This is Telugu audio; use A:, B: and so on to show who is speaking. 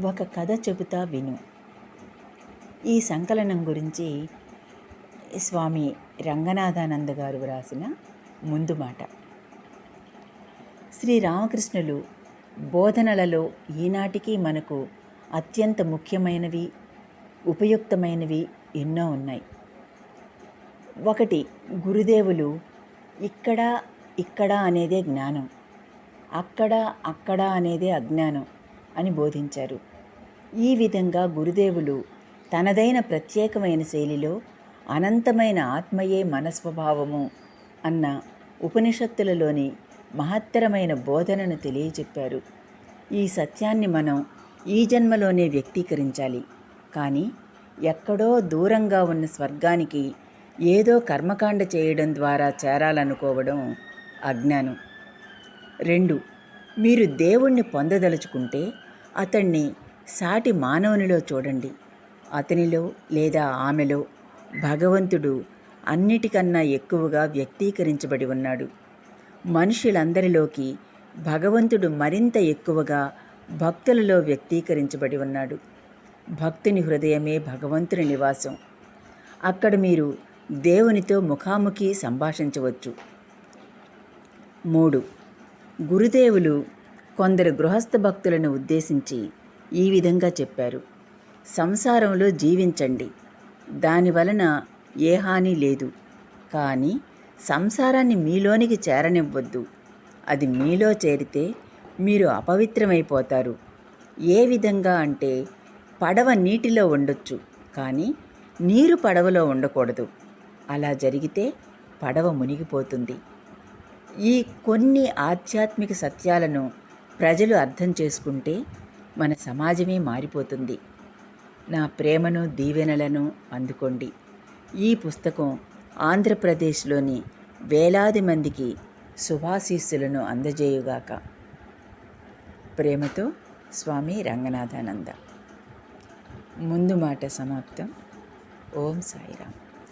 A: ఒక కథ చెబుతా విను. ఈ సంకలనం గురించి స్వామి రంగనాథానంద గారు వ్రాసిన ముందు మాట. శ్రీ రామకృష్ణులు బోధనలలో ఈనాటికి మనకు అత్యంత ముఖ్యమైనవి ఉపయుక్తమైనవి ఎన్నో ఉన్నాయి. ఒకటి గురుదేవులు ఇక్కడ ఇక్కడ అనేదే జ్ఞానం. అక్కడ అక్కడ అనేదే అజ్ఞానం. అని బోధించారు. ఈ విధంగా గురుదేవులు తనదైన ప్రత్యేకమైన శైలిలో అనంతమైన ఆత్మయే మనస్వభావము అన్న ఉపనిషత్తులలోని మహత్తరమైన బోధనను తెలియచెప్పారు ఈ సత్యాన్ని మనం ఈ జన్మలోనే వ్యక్తీకరించాలి. కానీ ఎక్కడో దూరంగా ఉన్న స్వర్గానికి ఏదో కర్మకాండ చేయడం ద్వారా చేరాలనుకోవడం అజ్ఞానం. రెండు మీరు దేవుణ్ణి పొందదలుచుకుంటే అతన్ని సాటి మానవునిలో చూడండి. అతనిలో లేదా ఆమెలో భగవంతుడు అన్నిటికన్నా ఎక్కువగా వ్యక్తీకరించబడి ఉన్నాడు. మనుషులందరిలోకి భగవంతుడు మరింత ఎక్కువగా భక్తులలో వ్యక్తీకరించబడి ఉన్నాడు. భక్తుని హృదయమే భగవంతుని నివాసం. అక్కడ మీరు దేవునితో ముఖాముఖి సంభాషించవచ్చు. మూడు గురుదేవులు కొందరు గృహస్థ భక్తులను ఉద్దేశించి ఈ విధంగా చెప్పారు. సంసారంలో జీవించండి. దాని వలన ఏ హాని లేదు. కానీ సంసారాన్ని మీలోనికి చేరనివ్వద్దు. అది మీలో చేరితే మీరు అపవిత్రమైపోతారు. ఏ విధంగా అంటే పడవ నీటిలో ఉండొచ్చు. కానీ నీరు పడవలో ఉండకూడదు. అలా జరిగితే పడవ మునిగిపోతుంది. ఈ కొన్ని ఆధ్యాత్మిక సత్యాలను ప్రజలు అర్థం చేసుకుంటే మన సమాజమే మారిపోతుంది. నా ప్రేమను దీవెనలను అందుకోండి. ఈ పుస్తకం ఆంధ్రప్రదేశ్లోని వేలాది మందికి శుభాశీస్సులను అందజేయుగాక. ప్రేమతో స్వామి రంగనాథానంద. ముందు మాట సమాప్తం. ఓం సాయిరామ్.